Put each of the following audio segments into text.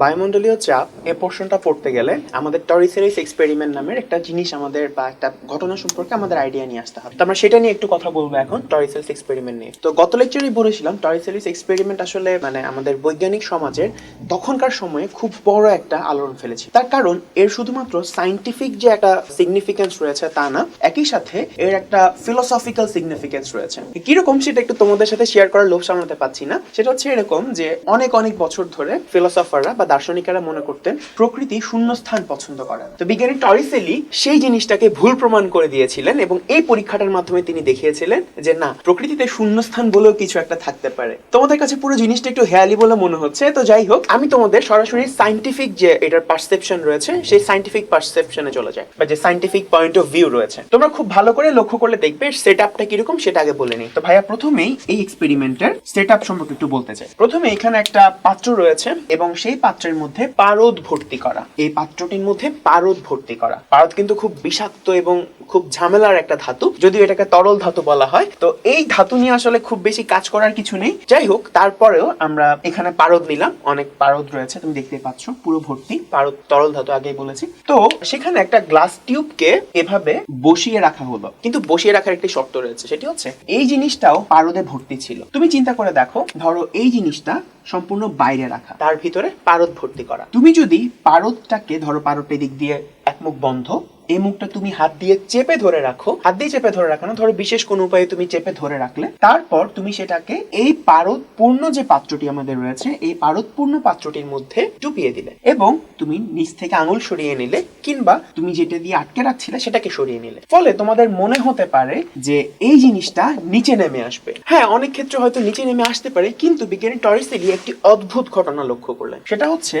বায়ুমণ্ডলীয় চাপ এ পোর্শনটা পড়তে গেলে আমাদের টরিসেরিস এক্সপেরিমেন্ট নামের একটা জিনিস আমাদের বা একটা ঘটনা সম্পর্কে আমাদের আইডিয়া নিয়ে আসতে হবে। তো আমরা সেটা নিয়ে একটু কথা বলব এখন টরিসেরিস এক্সপেরিমেন্ট নিয়ে। তো গত লেকচারেই বলেছিলাম টরিসেরিস এক্সপেরিমেন্ট আসলে মানে আমাদের বৈজ্ঞানিক সমাজের তখনকার সময়ে খুব বড় একটা আলোড়ন ফেলেছে। তার কারণ এর শুধুমাত্র সাইন্টিফিক যে একটা সিগনিফিকেন্স রয়েছে তা না, একই সাথে এর একটা ফিলোসফিক্যাল সিগনিফিকেন্স রয়েছে। কীরকম সেটা একটু তোমাদের সাথে শেয়ার করার লোভ সামলাতে পারছি না। সেটা হচ্ছে এরকম যে অনেক অনেক বছর ধরে ফিলোসফাররা বা দার্শনিকেরা মনে করতেন প্রকৃতি শূন্যস্থান পছন্দ করে তো বিজ্ঞানী টরিসেলি সেই জিনিসটাকে ভুল প্রমাণ করে দিয়েছিলেন এবং এই পরীক্ষাটার মাধ্যমে তিনি দেখিয়েছিলেন যে না, প্রকৃতিতে শূন্যস্থান বলেও কিছু একটা থাকতে পারে। তোমাদের কাছে পুরো জিনিসটা একটু হেয়ালি বলে মনে হচ্ছে, তো যাই হোক, আমি তোমাদের সরাসরি সাইন্টিফিক যে এটার পারসেপশন রয়েছে, সেই সাইন্টিফিক পারসেপশনে চলে যায় বা যে সাইন্টিফিক পয়েন্ট অফ ভিউ রয়েছে। তোমরা খুব ভালো করে লক্ষ্য করলে দেখবে সেট আপটা কীরকম সেটা আগে বলে নিই। তো ভাইয়া, প্রথমেই এই এক্সপেরিমেন্টের সেট আপ সম্পর্কে একটু বলতে চাই। প্রথমে এখানে একটা পাত্র রয়েছে এবং সেই পাত্রের মধ্যে পারদ ভর্তি করা। এই পাত্রটির মধ্যে পারদ ভর্তি করা। পারদ কিন্তু খুব বিষাক্ত এবং খুব ঝামেলার একটা ধাতু। যদিও এটাকে তরল ধাতু বলা হয়, তো এই ধাতু নিয়ে আসলে খুব বেশি কাজ করার কিছু নেই। যাই হোক, তারপরেও আমরা এখানে পারদ নিলাম। অনেক পারদ রয়েছে, তুমি দেখতে পাচ্ছ, পুরো ভর্তি। পারদ, তরল ধাতু আগেই বলেছি। তো সেখানে একটা গ্লাস টিউবকে এভাবে বসিয়ে রাখা হলো। কিন্তু বসিয়ে রাখার একটি শর্ত রয়েছে, সেটি হচ্ছে এই জিনিসটাও পারদে ভর্তি ছিল। তুমি চিন্তা করে দেখো, ধরো এই জিনিসটা সম্পূর্ণ বাইরে রাখা। তার ভিতরে পারদ ভর্তি করা। তুমি যদি পারদটাকে ধরো পারদটা দিক দিয়ে এক মুখ বন্ধ এই মুখটা তুমি হাত দিয়ে চেপে ধরে রাখো। হাত দিয়ে চেপে ধরে রাখো না, ধরো বিশেষ কোনো উপায়ে তুমি চেপে ধরে রাখলে। তারপর তুমি সেটাকে এই পারদপূর্ণ যে পাত্রটি আমাদের রয়েছে, এই পারদপূর্ণ পাত্রটির মধ্যে ডুবিয়ে দিলে এবং তুমি নিচ থেকে আঙুল সরিয়ে নিলে কিংবা তুমি যেটা দিয়ে আটকে রাখছিলে সেটাকে সরিয়ে নিলে। ফলে তোমাদের মনে হতে পারে যে এই জিনিসটা নিচে নেমে আসবে। হ্যাঁ অনেক ক্ষেত্রে হয়তো নিচে নেমে আসতে পারে, কিন্তু বিজ্ঞানী টরিসেলি একটি অদ্ভুত ঘটনা লক্ষ্য করলেন। সেটা হচ্ছে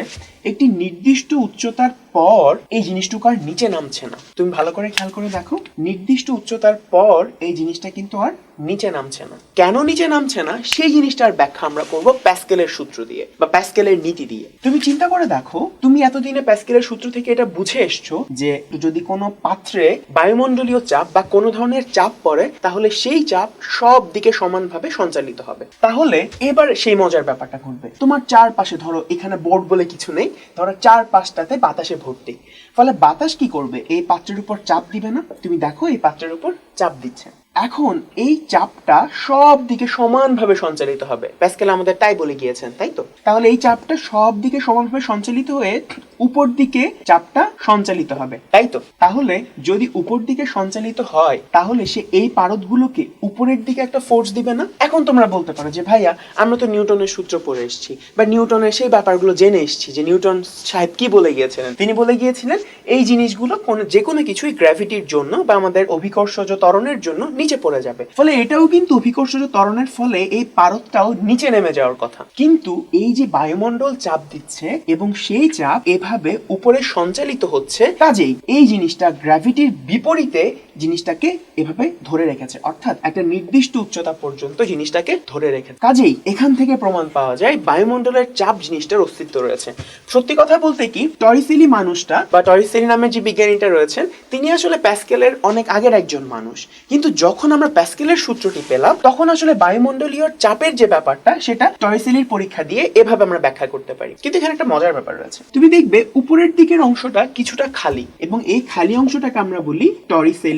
একটি নির্দিষ্ট উচ্চতার পর এই জিনিসটুকু আর নিচে নামছে না। তুমি ভালো করে খেয়াল করে দেখো, নির্দিষ্ট উচ্চতার পর এই জিনিসটা কিন্তু আর নিচে নামছে না। কেন নিচে নামছে না? সেই জিনিসটার ব্যাখ্যা আমরা করব প্যাসকেলের সূত্র দিয়ে বা প্যাসকেলের নীতি দিয়ে। তুমি চিন্তা করে দেখো, তুমি এতদিনে প্যাসকেলের সূত্র থেকে এটা বুঝে এসছো যে যদি কোনো পাত্রে বায়ুমণ্ডলীয় চাপ বা কোনো ধরনের চাপ পড়ে, তাহলে সেই চাপ সব দিকে সমানভাবে সঞ্চালিত হবে। তাহলে এবার সেই মজার ব্যাপারটা ঘটবে। তোমার চারপাশে ধরো, এখানে বোর্ড বলে কিছু নেই, ধরো চারপাশটাতে বাতাসে ভর্তি। ফলে বাতাস কি করবে? এই পাত্রের উপর চাপ দিবে না। তুমি দেখো, এই পাত্রের উপর চাপ দিচ্ছে। এখন এই চাপটা সব দিকে সমানভাবে সঞ্চালিত হবে। প্যাসকেল আমাদের তাই বলে গিয়েছেন, তাই তো? তাহলে এই চাপটা সব দিকে সমানভাবে সঞ্চালিত হয়ে উপর দিকে চাপটা সঞ্চালিত হবে, তাই তো? তাহলে যদি উপর দিকে সঞ্চালিত হয়, তাহলে সে এই পারদগুলোকে উপরের দিকে একটা ফোর্স দিবে না? এখন তোমরা বলতে পারো যে, ভাইয়া, আমরা তো নিউটনের সূত্র পড়ে এসেছি। বা নিউটনের সেই ব্যাপারগুলো জেনে এসেছি যে, নিউটন সাহেব কি বলে গিয়েছিলেন? তিনি বলে গিয়েছিলেন, এই জিনিসগুলো কোনো যে কোনো কিছুই গ্র্যাভিটির জন্য বা আমাদের অভিকর্ষজ ত্বরণের জন্য নিচে পড়ে যাবে। ফলে এটাও কিন্তু অভিকর্ষজ ত্বরণের ফলে এই পারদটাও নিচে নেমে যাওয়ার কথা। কিন্তু এই যে বায়ুমণ্ডল চাপ দিচ্ছে এবং সেই চাপ এভাবে উপরে সঞ্চালিত হচ্ছে, কাজেই এই জিনিসটা গ্র্যাভিটির বিপরীতে জিনিসটাকে এভাবে ধরে রেখেছে। অর্থাৎ একটা নির্দিষ্ট উচ্চতা পর্যন্ত জিনিসটাকে ধরে রেখেছে কাজেই এখান থেকে প্রমাণ পাওয়া যায় বায়ুমণ্ডলের চাপ জিনিসটার অস্তিত্ব রয়েছে। সত্যি কথা বলতে কি, টরিসেলি মানুষটা বা টরিসেলি নামের যে বিজ্ঞানীটা রয়েছেন, তিনি আসলে প্যাসকেলের অনেক আগের একজন মানুষ। কিন্তু যখন আমরা প্যাসকেলের সূত্রটি পেলাম, তখন আসলে বায়ুমণ্ডলীয় চাপের যে ব্যাপারটা, সেটা টরিসেলির পরীক্ষা দিয়ে এভাবে আমরা ব্যাখ্যা করতে পারি। কিন্তু এখানে একটা মজার ব্যাপার রয়েছে। তুমি দেখবে, উপরের দিকের অংশটা কিছুটা খালি এবং এই খালি অংশটাকে আমরা বলি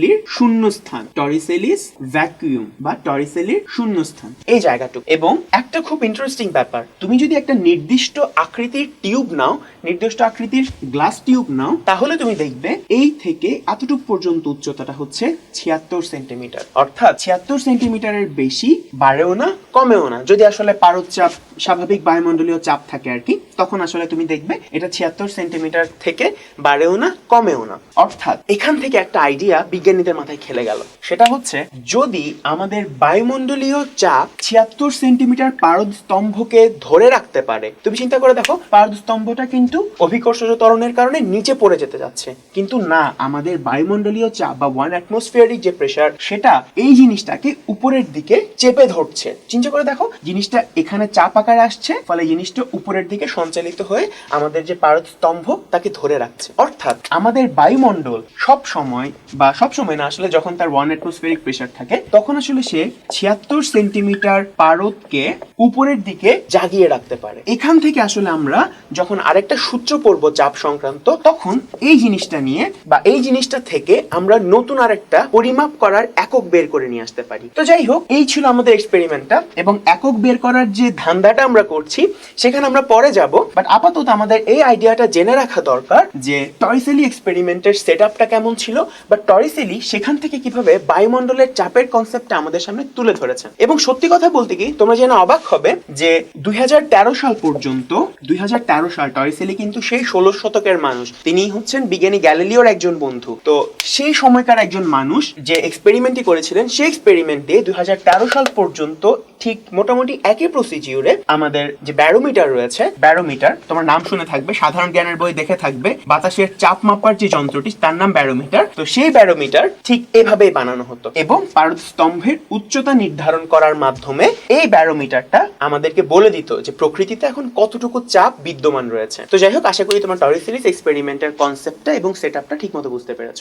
টরিসেলির শূন্যস্থান টরিসেলিস ভ্যাকুয়াম বা টরিসেলির শূন্যস্থান। এই জায়গাটুকু। এবং একটা খুব ইন্টারেস্টিং ব্যাপার, তুমি যদি একটা নির্দিষ্ট আকৃতির টিউব নাও নির্দিষ্ট আকৃতির গ্লাস টিউব নাও, তাহলে তুমি দেখবে এই থেকে এতটুকু পর্যন্ত উচ্চতাটা হচ্ছে ছিয়াত্তর সেন্টিমিটার। অর্থাৎ ছিয়াত্তর সেন্টিমিটারের বেশি বাড়েও না, কমেও না। যদি আসলে পারদ চাপ স্বাভাবিক বায়ুমণ্ডলীয় চাপ থাকে আর কি, তখন আসলে তুমি দেখবে এটা ছিয়াত্তর সেন্টিমিটার থেকে বাড়েও না, কমেও না। অর্থাৎ এখান থেকে একটা আইডিয়া বিজ্ঞানীদের মাথায় খেলে গেল। সেটা হচ্ছে, যদি আমাদের বায়ুমণ্ডলীয় চাপ ছিয়াত্তর সেন্টিমিটার পারদ স্তম্ভকে ধরে রাখতে পারে, তুমি চিন্তা করে দেখো, পারদ স্তম্ভটা কিন্তু অভিকর্ষজ ত্বরণের কারণে নিচে পড়ে যেতে যাচ্ছে। কিন্তু না, আমাদের বায়ুমণ্ডলীয় চাপ বা ওয়ান অ্যাটমসফিয়ারিক যে প্রেশার সেটা এই জিনিসটাকে উপরের দিকে চেপে ধরছে। চিন্তা করে দেখো, জিনিসটা এখানে চাপ আকারে আসছে, ফলে জিনিসটা উপরের দিকে সঞ্চালিত হয়ে আমাদের যে পারদ স্তম্ভ, তাকে ধরে রাখছে। অর্থাৎ আমাদের বায়ুমণ্ডল সব সময় বা সব সময় না, আসলে যখন তার ওয়ান অ্যাটমসফেরিক প্রেশার থাকে, তখন আসলে সে ছিয়াত্তর সেন্টিমিটার পারদকে উপরের দিকে জাগিয়ে রাখতে পারে। এখান থেকে আসলে আমরা যখন আরেকটা সূত্র পড়ব চাপ সংক্রান্ত, তখন এই জিনিসটা নিয়ে বা এই জিনিসটা থেকে আমরা নতুন আরেকটা পরিমাপ করার একক বের করে নিয়ে আসতে পারি। তো যাই হোক, এই ছিল আমাদের এক্সপেরিমেন্টটা এবং একক বের করার যে ধান্দাটা আমরা করছি, সেখানে আমরা পরে যাব। বাট আপাতত আমাদের এই আইডিয়াটা জেনে রাখা দরকার যে টরিসেলি এক্সপেরিমেন্টের সেট আপটা কেমন ছিল বা টরিসেলি সেখান থেকে কীভাবে বায়ুমণ্ডলের চাপের কনসেপ্টটা আমাদের সামনে তুলে ধরেছেন। এবং সত্যি কথা বলতে কি, তোমরা যেন অবাক হবে যে দুই হাজার তেরো সাল পর্যন্ত, দুই হাজার তেরো সাল টরিসেলি কিন্তু সেই ষোলো শতকের মানুষ। তিনি হচ্ছেন বিজ্ঞানী গ্যালিলিওর একজন বন্ধু। তো সেই সময়কার একজন মানুষ যে এক্সপেরিমেন্টটি করেছিলেন, সেই এক্সপেরিমেন্টে দুই সাল পর্যন্ত ঠিক মোটামুটি একই প্রসিজিওরে আমাদের যে ব্যারোমিটার রয়েছে ব্যারোমিটার তোমার নাম শুনে থাকবে, সাধারণ জ্ঞানের বই দেখে থাকবে, বাতাসের চাপ মাপার যে যন্ত্রটি, তার নাম ব্যারোমিটার তো সেই ব্যারোমিটার ঠিক এভাবেই বানানো হতো এবং পারদ স্তম্ভের উচ্চতা নির্ধারণ করার মাধ্যমে এই ব্যারোমিটারটা আমাদেরকে বলে দিত যে প্রকৃতিতে এখন কতটুকু চাপ বিদ্যমান রয়েছে। তো যাই হোক, আশা করি তোমার টরি সিরিজ এক্সপেরিমেন্টের কনসেপ্টটা এবং সেট আপটা ঠিকমতো বুঝতে পেরেছ।